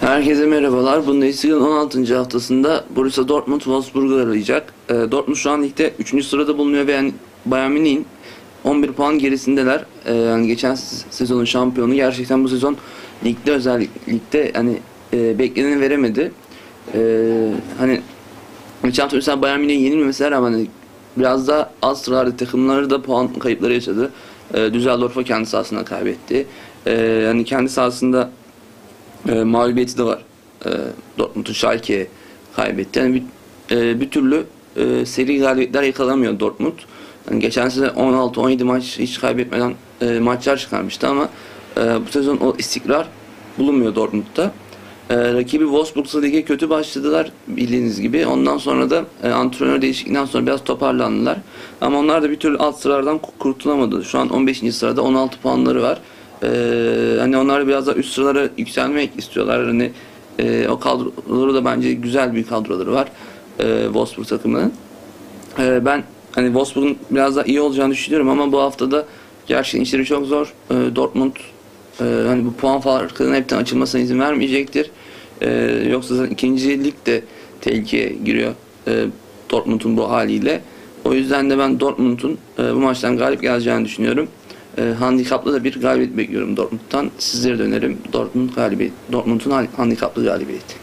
Herkese merhabalar. Bundesliga'nın 16. haftasında Borussia Dortmund Wolfsburg'u arayacak. E, Dortmund şu an ligde 3. sırada bulunuyor ve yani Bayern Münih'in 11 puan gerisindeler. E, yani geçen se- sezonun şampiyonu gerçekten bu sezon ligde özellikle hani e, bekleneni veremedi. E, hani geçen hafta mesela Bayern Münih'e yenilmemesine rağmen hani biraz da az sıralarda takımları da puan kayıpları yaşadı. E, Düsseldorf'a kendi sahasında kaybetti. E, yani kendi sahasında e, mağlubiyeti de var. E, Dortmund'un Schalke'ye kaybetti. Yani bir, e, bir türlü e, seri galibiyetler yakalamıyor Dortmund. Yani geçen sene 16-17 maç hiç kaybetmeden e, maçlar çıkarmıştı ama e, bu sezon o istikrar bulunmuyor Dortmund'da. E, rakibi Wolfsburg'sa lige kötü başladılar bildiğiniz gibi. Ondan sonra da e, antrenör değişikliğinden sonra biraz toparlandılar. Ama onlar da bir türlü alt sıralardan ku- kurtulamadı. Şu an 15. sırada 16 puanları var. Ee, hani onlar biraz da üst sıralara yükselmek istiyorlar. Hani e, o kadroları da bence güzel bir kadroları var. E, Wolfsburg takımının. E, ben hani Wolfsburg'un biraz daha iyi olacağını düşünüyorum ama bu haftada gerçekten işleri çok zor. E, Dortmund e, hani bu puan farkının hepten açılmasına izin vermeyecektir. E, yoksa zaten ikinci lig de tehlikeye giriyor e, Dortmund'un bu haliyle. O yüzden de ben Dortmund'un e, bu maçtan galip geleceğini düşünüyorum. E, handikaplı da bir galibiyet bekliyorum Dortmund'dan. Sizlere dönerim. Dortmund galibiyet, Dortmund'un handikaplı galibiyeti.